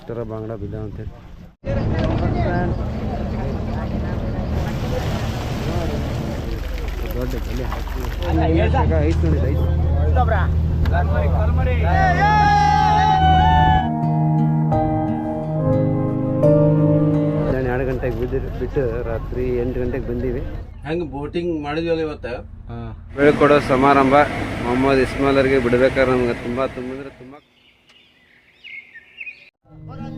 ಎಷ್ಟರ ಬಾಂಗ್ಡ ಬಿದ್ದಾವ ಅಂತೇಳಿ ದೊಡ್ಡ ಹಾಕಿ ನೋಡಿ ಮಧ್ಯಾಹ್ನ ಎರಡು ಗಂಟೆಗೆ ಬಿದ್ದಿರ್ ಬಿಟ್ಟು ರಾತ್ರಿ ಎಂಟು ಗಂಟೆಗೆ ಬಂದೀವಿ. ಹೆಂಗ್ ಬೋಟಿಂಗ್ ಮಾಡಿದ್ವಲ್ಲ ಇವತ್ತು? ಹೇಳ್ಕೊಡೋ ಸಮಾರಂಭ. ಮೊಹಮ್ಮದ್ ಇಸ್ಮಾಲರ್ಗೆ ಬಿಡ್ಬೇಕಾದ್ರೆ ನಮ್ಗೆ ತುಂಬ ತುಂಬ ತುಂಬಾ ತುಂಬ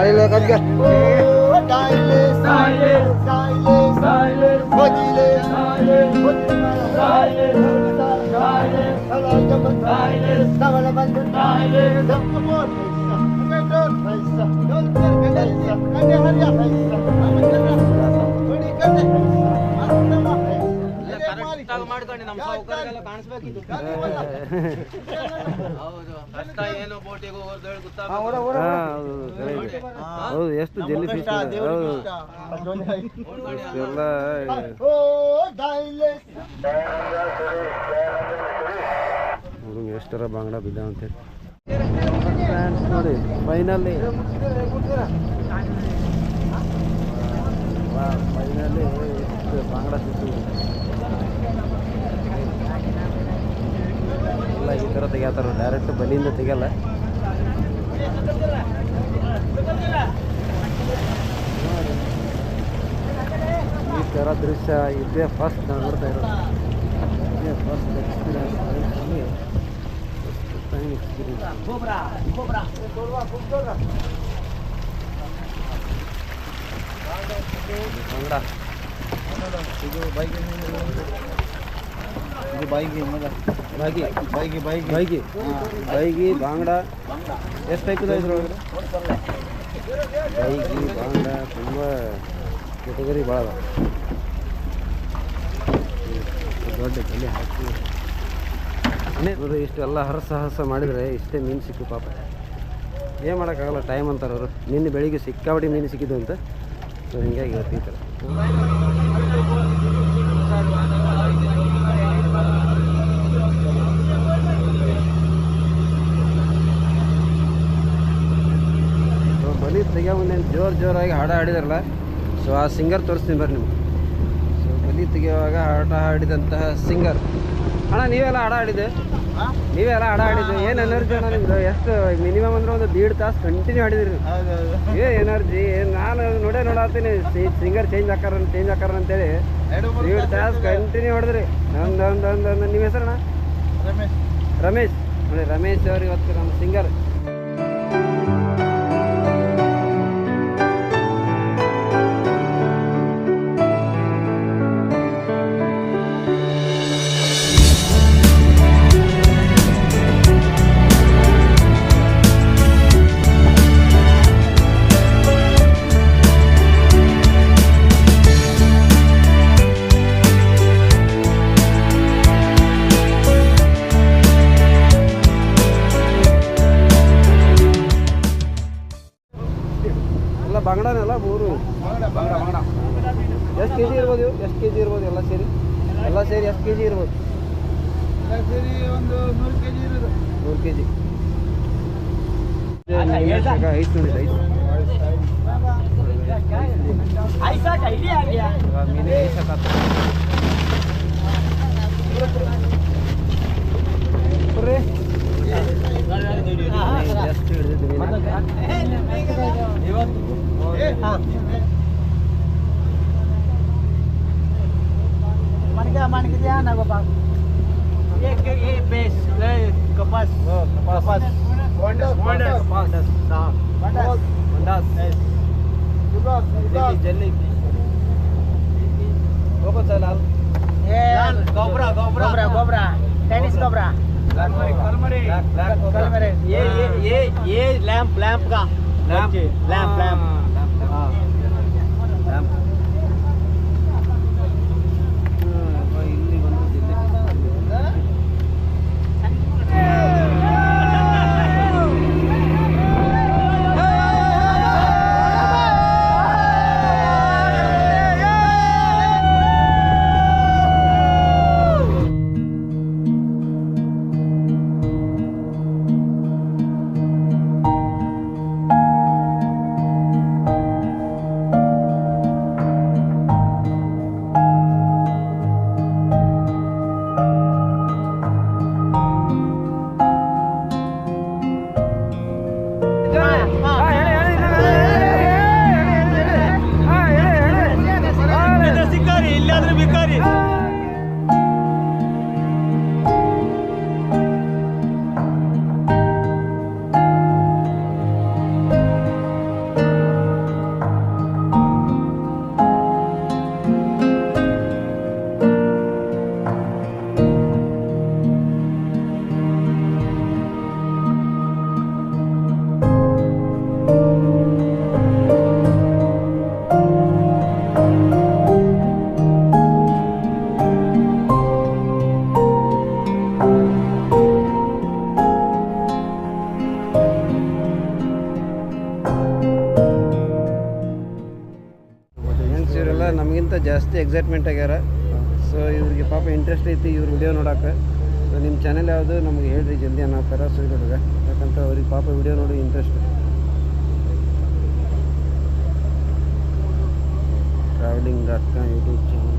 আরে লোক আজকে ডাইলে সাইলে সাইলে সাইলে বদিলে সাইলে সাইলে সাইলে সাইলে সাইলে সাইলে সাইলে সাইলে সাইলে ಮಾಡ್ಕೊಂಡು ನಮ್ಮ ಸಾವುಕಾರಿಗೆಲ್ಲ ಕಾಣಿಸ್ಬೇಕಿತ್ತು ಹೌದು ಕಷ್ಟ ಏನು ಬೋಟಿಗೆ ಹೋಗೋದು ಹೇಳಿ ಗೊತ್ತಾಗ ಹಾ, ಹೌದು, ಸರಿ ಇದೆ. ಹೌದು ಎಷ್ಟು ಜಲ್ಲಿ ಫಿಶ್ ಹೌದು ಎಲ್ಲ ಹುಡುಗ ಎಷ್ಟರ ಬಾಂಗ್ಡ ಬಿದ್ದಾವ ಅಂತೇಳಿ ನೋಡಿ ಫೈನಲ್ಲಿ ಫೈನಲ್ಲಿ ಎಷ್ಟು ಬಾಂಗ್ಡ ಸಿಕ್ಕಿದೆ ಈ ಥರ ತೆಗಿತಾರ ಡೈರೆಕ್ಟ್ ಬಲಿಯಿಂದ ತೆಗಿಯಲ್ಲ. ಈ ಥರ ದೃಶ್ಯ ಇದೇ ಫಸ್ಟ್ ನಾನು ನೋಡ್ತಾ ಇರೋದು. ಇದೇ ಫಸ್ಟ್ ಎಕ್ಸ್ಪೀರಿಯನ್ಸ್ ಇದು ಬೈಕ್ ಬಾಗಿ ಬೈಕ್ ಬೈಕ್ ಬೈಗಿ ಬೈಗಿ ಬಾಂಗ್ಡ. ಎಷ್ಟು ಇದೆ ಇದ್ರೊಳಗಡೆ ಬೈಗಿ ಬಾಂಗ್ಡ ತುಂಬ ಕೆಟಗರಿ ಭಾಳ ದೊಡ್ಡ ಬೆಲೆ ಹಾಕಿ. ನೋಡ್ರಿ ಇಷ್ಟೆಲ್ಲ ಹರಸಾಹಸ ಮಾಡಿದರೆ ಇಷ್ಟೇ ಮೀನು ಸಿಕ್ಕು ಪಾಪ. ಏನು ಮಾಡೋಕ್ಕಾಗಲ್ಲ ಟೈಮ್ ಅಂತಾರೆ ಅವರು. ನಿನ್ನೆ ಬೆಳಿಗ್ಗೆ ಸಿಕ್ಕಾಬಡಿ ಮೀನು ಸಿಕ್ಕಿದ್ದು ಅಂತ. ಸೊ ಹಿಂಗಾಗಿ ಇವತ್ತು ಈ ಥರ ಸೊ ಬಲಿ ತೆಗಿಯೋ ಮುಂದೆ ಜೋರು ಜೋರಾಗಿ ಹಾಡ ಹಾಡಿದಾರಲ್ಲ? ಸೊ ಆ ಸಿಂಗರ್ ತೋರಿಸ್ತೀನಿ ಬರ್ರಿ ನಿಮ್ಗೆ. ಸೊ ಬಲಿ ತೆಗೆಯುವಾಗ ಹಾಡ ಹಾಡಿದಂತಹ ಸಿಂಗರ್ ಅಣ್ಣ ನೀವೆಲ್ಲ ಹಾಡ ಹಾಡಿದೆ ನೀವೆಲ್ಲ ಹಾಡ ಹಾಡಿದ್ದು. ಏನು ಎನರ್ಜಿ ಅಣ್ಣ ನಿಮ್ದು? ಎಷ್ಟು ಮಿನಿಮಮ್ ಅಂದ್ರೆ ಒಂದು ದೀಡ್ ತಾಸು ಕಂಟಿನ್ಯೂ ಹಾಡಿದ್ರಿ ಏ ಎನರ್ಜಿ ನಾನು ನೋಡೇ ನೋಡತ್ತೀನಿ ಸಿಂಗರ್ ಚೇಂಜ್ ಹಾಕಾರ ಚೇಂಜ್ ಹಾಕಾರ ಅಂತೇಳಿ. ದೀಡ್ ತಾಸು ಕಂಟಿನ್ಯೂ ಹೊಡೆದ್ರಿ. ನಮ್ದು ಒಂದು ಒಂದು ಒಂದು ನಿಮ್ಮ ಹೆಸರಣ್ಣ? ರಮೇಶ್. ನೋಡಿ ರಮೇಶ್ ಅವ್ರು ಇವತ್ತು ನಮ್ಮ ಸಿಂಗರ್ ಎಲ್ಲ ಬಂಗಡನೆಲ್ಲ ಮೂರು? ಎಷ್ಟು ಕೆ ಜಿ ಇರ್ಬೋದು ಇವು? ಎಷ್ಟು ಕೆ ಜಿ ಇರ್ಬೋದು ಎಲ್ಲ ಸೇರಿ? ಎಲ್ಲ ಸೇರಿ ಎಷ್ಟು ಕೆ ಜಿ ಇರ್ಬೋದು ಸೇರಿ ಒಂದು ನೂರು ಕೆ ಜಿ ಇರೋದು. ನೂರು ಕೆ ಜಿ ಐದು ನೋಡಿ ಐದು jalebi jalebi Boko Salal. Yeah. Cobra, Cobra. Cobra, Cobra. Tennis Cobra. Kalmari, Kalmari. ये ये ये ये लैंप लैंप का लैंप लैंप लैंप ಸೊ ಇವ್ರಿಗೆ ಪಾಪ ಇಂಟ್ರೆಸ್ಟ್ ಐತಿ ಇವ್ರ ವಿಡಿಯೋ ನೋಡೋಕೆ. ಸೊ ನಿಮ್ಮ ಚಾನೆಲ್ ಯಾವುದು ನಮಗೆ ಹೇಳ್ರಿ ಜಲ್ದಿ ಅನ್ನೋಕ್ಕಾರ ಸೊ ಹುಡುಗ ಯಾಕಂತ ಅವ್ರಿಗೆ ಪಾಪ ವಿಡಿಯೋ ನೋಡಿ interest travelling dot com YouTube channel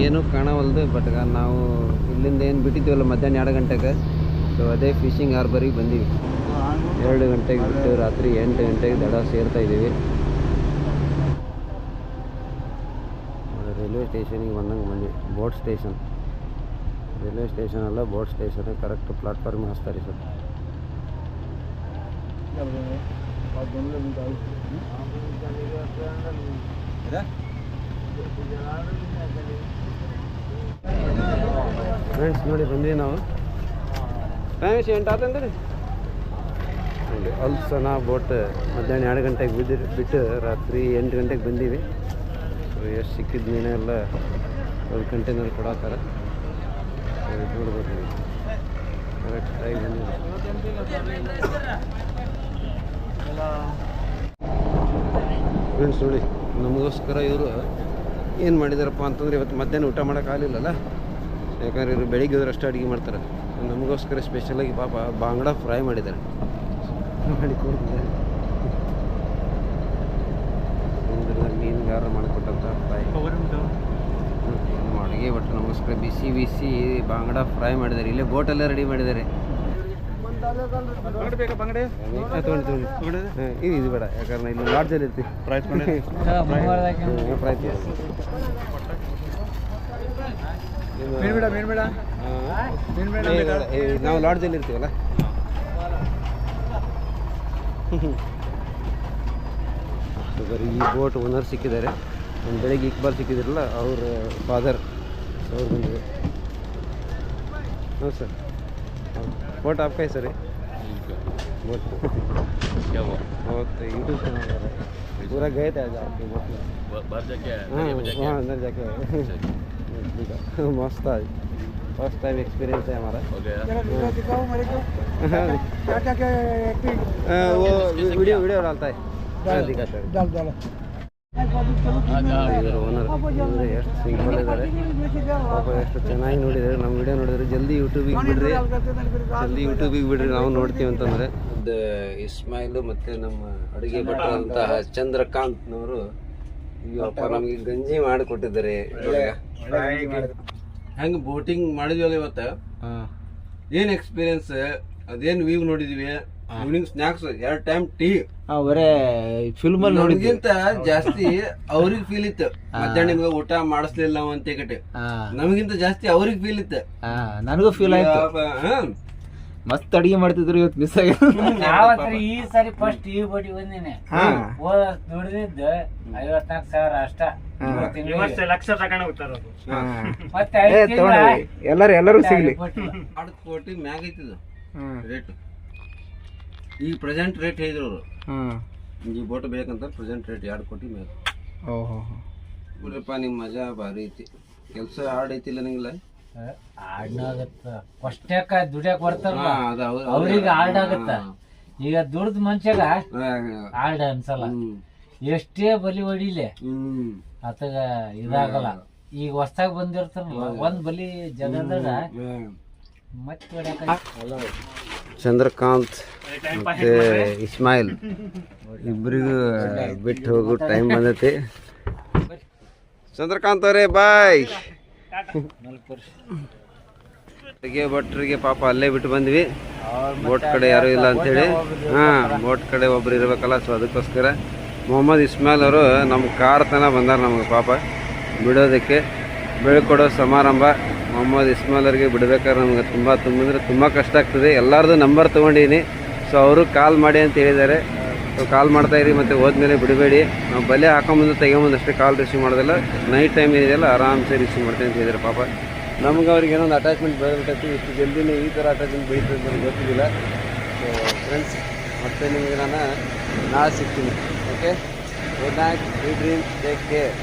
ಏನೂ ಕಾಣವಲ್ದು ಬಟ್ ನಾವು ಇಲ್ಲಿಂದ ಏನು ಬಿಟ್ಟಿದ್ದೀವಲ್ಲ ಮಧ್ಯಾಹ್ನ ಎರಡು ಗಂಟೆಗೆ? ಸೊ ಅದೇ ಫಿಶಿಂಗ್ ಹಾರ್ಬರಿಗೆ ಬಂದೀವಿ. ಎರಡು ಗಂಟೆಗೆ ಬಿಟ್ಟು ರಾತ್ರಿ ಎಂಟು ಗಂಟೆಗೆ ದಡ ಸೇರ್ತಾ ಇದ್ದೀವಿ. ರೈಲ್ವೆ ಸ್ಟೇಷನಿಗೆ ಬಂದಂಗೆ ಬಂದ್ವಿ. ಬೋಟ್ ಸ್ಟೇಷನ್ ರೈಲ್ವೆ ಸ್ಟೇಷನ್ ಅಲ್ಲ ಬೋಟ್ ಸ್ಟೇಷನ್ ಕರೆಕ್ಟ್ ಪ್ಲಾಟ್ಫಾರ್ಮ್ ಹಾಸ್ತಾರೆ ಸರ್. ಫ್ರೆಂಡ್ಸ್ ನೋಡಿ ಬಂದ್ವಿ ನಾವು. ಎಂಟು ಆತಂದ್ರಿ ನೋಡಿ, ಅಲ್ಸನ ಬೋಟ್ ಮಧ್ಯಾಹ್ನ ಎರಡು ಗಂಟೆಗೆ ಬಿದ್ದಿರಿ, ಬಿಟ್ಟು ರಾತ್ರಿ ಎಂಟು ಗಂಟೆಗೆ ಬಂದೀವಿ. ಎಷ್ಟು ಸಿಕ್ಕಿದ ಮೀನೆಲ್ಲ ಒಂದು ಕಂಟೈನರ್ ಕೊಡತ್ತಾರ ನೋಡ್ಬೋದು. ಕರೆಕ್ಟಾಗಿ ಫ್ರೆಂಡ್ಸ್ ನೋಡಿ, ನಮಗೋಸ್ಕರ ಇವರು ಏನು ಮಾಡಿದಾರಪ್ಪ ಅಂತಂದ್ರೆ ಇವತ್ತು ಮಧ್ಯಾಹ್ನ ಊಟ ಮಾಡೋಕ್ಕಾಗಲಿಲ್ಲಲ್ಲ ಯಾಕಂದ್ರೆ ಇವರು ಬೆಳಿಗ್ಗೆ ಹೋದ್ರೆ ಅಷ್ಟು ಅಡುಗೆ ಮಾಡ್ತಾರೆ. ನಮಗೋಸ್ಕರ ಸ್ಪೆಷಲಾಗಿ ಪಾಪ ಬಾಂಗ್ಡಾ ಫ್ರೈ ಮಾಡಿದ್ದಾರೆ. ಮಾಡಿ ಕೊಡ್ತಿದ್ದಾರೆ ಮೀನುಗಾರ ಮಾಡಿಕೊಟ್ಟಂಥ ಫ್ರೈ ಅಡುಗೆ ಒಟ್ಟು ನಮಗೋಸ್ಕರ ಬಿಸಿ ಬಿಸಿ ಬಾಂಗ್ಡಾ ಫ್ರೈ ಮಾಡಿದ್ದಾರೆ. ಇಲ್ಲೇ ಬೋಟಲ್ಲೇ ರೆಡಿ ಮಾಡಿದ್ದಾರೆ. ಇದು ಇದು ಬೇಡ. ಯಾಕಂದ್ರೆ ಇಲ್ಲಿ ಲಾಡ್ಜಲ್ಲಿ ಇರ್ತೀವಿ. ಪ್ರೈಸ್ ಹ್ಮ್, ಫ್ರೈ ಪೀಸ್ ಮೀನ್ ಬೇಡ ಮೀನ್ ಬೇಡ ಮೀನ್ ಬೇಡ ಏ, ಬೇಡ. ಏ, ನಾವು ಲಾಡ್ಜಲ್ಲಿ ಇರ್ತೀವಲ್ಲ ಸೊ ಬರೀ ಈ ಬೋಟ್ ಓನರ್ ಸಿಕ್ಕಿದ್ದಾರೆ ಒಂದು ಬೆಳಗ್ಗೆ ಇಕ್ಬಾಲ್ ಸಿಕ್ಕಿದ್ರಲ್ಲ ಅವ್ರ ಫಾದರ್ ಅವ್ರು ಬಂದಿದೆ ಹಾಂ ಸರ್ ಬೋಟ್ आपका है सर ये? बोट बहुत यूट्यूब चैनल है पूरा गए थे आज आपके बोट में बाहर जाके हाँ वहाँ अंदर जाके देखा मस्त था फर्स्ट टाइम एक्सपीरियंस है हमारा हो गया जरा वीडियो दिखाओ मेरे को हाँ, क्या क्या क्या एक्टिंग वो वीडियो वीडियो डालता है हाँ, दिखाता है डाल डालो ಇವರು ಓನರ್ ಇವರು ಎಷ್ಟು ಸಿಂಪಲ್ ಇದ್ದಾರೆ ಪಾಪ ಎಷ್ಟು ಚೆನ್ನಾಗಿ ನೋಡಿದ್ದಾರೆ ನಮ್ಮ ವಿಡಿಯೋ ನೋಡಿದ್ರೆ ಜಲ್ದಿ ಯೂಟ್ಯೂಬಿಗೆ ಬಿಡ್ರಿ ಜಲ್ದಿ ಯೂಟ್ಯೂಬಿಗೆ ಬಿಡ್ರಿ ನಾವು ನೋಡ್ತೀವಿ ಅಂತಂದ್ರೆ ಅದು ಇಸ್ಮಾಯಿಲ್ ಮತ್ತೆ ನಮ್ಮ ಅಡುಗೆ ಭಟ್ರಾದಂತಹ ಚಂದ್ರಕಾಂತ್ನವರು ನಮಗೆ ಗಂಜಿ ಮಾಡಿ ಕೊಟ್ಟಿದ್ದಾರೆ ಹೆಂಗ್ ಬೋಟಿಂಗ್ ಮಾಡಿದ್ವಲ್ಲ ಇವತ್ತ. ಏನ್ ಎಕ್ಸ್ಪೀರಿಯನ್ಸ್ ಅದೇನ್ ವ್ಯೂ ನೋಡಿದ್ವಿ? ಈವ್ನಿಂಗ್ ಸ್ನಾಕ್ಸ್ ಎರಡ್ ಟೈಮ್ ಟೀ ಬರೇ ಫಿಲ್ಮ್ ಅಲ್ಲಿ ನೋಡಿದ್ವಿ. ನಮಗಿಂತ ಜಾಸ್ತಿ ಅವ್ರಿಗೆ ಫೀಲ್ ಇತ್ತು. ಮಧ್ಯಾಹ್ನ ನಿಮ್ಗೆ ಊಟ ಮಾಡಿಸ್ಲಿಲ್ಲ ಅಂತ ಕಟ್ಟೆ ನಮಗಿಂತ ಜಾಸ್ತಿ ಅವ್ರಿಗೆ ಫೀಲ್ ಇತ್ತು. ನನಗೂ ಫೀಲ್ ಆಯ್ತು. ಹಾ. ಮಸ್ತ್ ಅಡಿಗೆ ಮಾಡ್ತಿದ್ರು ಇವತ್ತು ಮಿಸ್ ಆಗಿ ನಾವತ್ರ ಈ ಸರಿ ಫಸ್ಟ್ ಈ ಬಡಿ ಬಂದಿನಿ. ಹಾ. ಹೋದ ದುಡ್ದಿದ್ದ ಐವತ್ನಾಲ್ಕು ಸಾವಿರ ಅಷ್ಟ. ಇವತ್ತು ತಿಂಗ್ಳಿಗೆ. ಲಕ್ಷ ತಗೊಂಡು ಹೋಗ್ತಾರ ಮತ್ತೆ ಏ ಐದ್ ತಿಂಗ್ಳ ತಗೊಂಡ್ರಿ ಎಲ್ಲರೂ ಎಲ್ಲರೂ ಸಿಗ್ಲಿ. ಎರಡು ಕೋಟಿ ಮ್ಯಾಗ ಐತಿದು. ಹ್ಮ್. ರೇಟ್ ಈಗ ಪ್ರೆಸೆಂಟ್ ರೇಟ್ ಹೇಳಿದ್ರು ಅವರು. ಹ್ಮ್. ಈ ಬೋಟ್ ಬೇಕಂತ ಪ್ರೆಸೆಂಟ್ ರೇಟ್ ಎರಡು ಕೋಟಿ ಮ್ಯಾಗ. ಓಹೋ ಬಿಡ್ರಪ್ಪ ನಿಮ್ಮ ಮಜಾ ಭಾರಿ ಐತಿ. ಕೆಲಸ ಹಾರ್ಡ್ ಐತಿಲ್ಲ ನಿಂಗಿಲ್ಲ ಆಡ್ನಾಗತ್ತ ಕೊಷ್ಟಕ್ಕ ದುಡ್ಯಾಕ್ ಬರ್ತಾರಲ್ಲ. ಅವ್ರಿಗೆ ಆರ್ಡ್ ಆಗತ್ತ ಈಗ ದುಡ್ದ ಮನ್ಷ್ಯಾಗ ಆರ್ಡ್ ಆಡ್ ಅನ್ಸಲ್ಲ. ಎಷ್ಟೇ ಬಲಿ ಹೊಡಿಲೆ ಅತಗ ಆತಗ ಇದಾಗಲ್ಲ ಈಗ ಹೊಸ್ದಾಗ ಬಂದಿರ್ತಾರಲ್ಲ ಒಂದ್ ಬಲಿ ಜಗದಾಗ. ಮತ್ತೆ ಚಂದ್ರಕಾಂತ್ ಮತ್ತೆ ಇಸ್ಮಾಯಿಲ್. ಇಬ್ಬರಿಗೂ ಬಿಟ್ಟು ಹೋಗೋ ಟೈಮ್ ಬಂದೈತಿ. ಚಂದ್ರಕಾಂತ್ ಅವರೇ ಬಾಯ್ ಭಟ್ರಿಗೆ ಪಾಪ ಅಲ್ಲೇ ಬಿಟ್ಟು ಬಂದ್ವಿ. ಬೋಟ್ ಕಡೆ ಯಾರು ಇಲ್ಲ ಅಂತೇಳಿ. ಹಾಂ, ಬೋಟ್ ಕಡೆ ಒಬ್ರು ಇರ್ಬೇಕಲ್ಲ ಸೊ ಅದಕ್ಕೋಸ್ಕರ ಮೊಹಮ್ಮದ್ ಇಸ್ಮಾಲ್ ಅವರು ನಮ್ಮ ಕಾರ್ ತನ ಬಂದಾರ ನಮಗೆ ಪಾಪ. ಬಿಡೋದಕ್ಕೆ ಬೀಳ್ಕೊಡೋ ಸಮಾರಂಭ ಮೊಹಮ್ಮದ್ ಇಸ್ಮಾಯಿಲ್ ಅವ್ರಿಗೆ ಬಿಡ್ಬೇಕಾದ್ರೆ ನಮ್ಗೆ ತುಂಬ ತುಂಬ ಅಂದರೆ ತುಂಬ ಕಷ್ಟ ಆಗ್ತದೆ. ಎಲ್ಲರದು ನಂಬರ್ ತೊಗೊಂಡೀನಿ ಸೊ ಅವರು ಕಾಲ್ ಮಾಡಿ ಅಂತ ಹೇಳಿದ್ದಾರೆ. ಸೊ ಕಾಲ್ ಮಾಡ್ತಾ ಇರಿ, ಮತ್ತೆ ಹೋದ್ಮೇಲೆ ಬಿಡಬೇಡಿ. ನಾವು ಬಲೆ ಹಾಕೊಂಬಂದು ತೆಗೊಂಬಂದು ಅಷ್ಟೇ ಕಾಲ್ ರಿಸೀವ್ ಮಾಡೋದಿಲ್ಲ. ನೈಟ್ ಟೈಮ್ ಇದೆಯಲ್ಲ ಆರಾಮ್ಸೆ ರಿಸೀವ್ ಮಾಡ್ತೀನಿ ಅಂತ ಹೇಳಿದ್ರೆ ಪಾಪ. ನಮ್ಗೆ ಅವ್ರಿಗೆ ಏನೊಂದು ಅಟ್ಯಾಚ್ಮೆಂಟ್ ಬೆಳೆದಿರ್ತೈತಿ ಇಷ್ಟು ಜಲ್ದಿನೇ ಈ ಥರ ಅಟ್ಯಾಚ್ಮೆಂಟ್ ಬೆಳೀತದೆ ಅಂತ ನನಗೆ ಗೊತ್ತಿದ್ದಿಲ್ಲ. ಸೊ ಫ್ರೆಂಡ್ಸ್ ಮತ್ತೆ ನಿಮಗೆ ನಾನು ನಾಳೆ ಸಿಗ್ತೀನಿ. Okay good night dream take care